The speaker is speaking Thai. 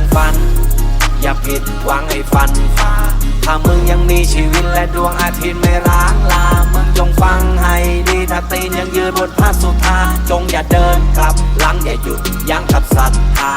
ดังฝัน อย่าผิดหวังให้ฟันฟ้าถ้ามึงยังมีชีวิตและดวงอาทิตย์ไม่ร้างลา มึงจงฟังให้ดีถ้าตีนยังยืนบนพระสุธาจงอย่าเดินกลับหลังอย่าหยุดยั้งกับศรัทธา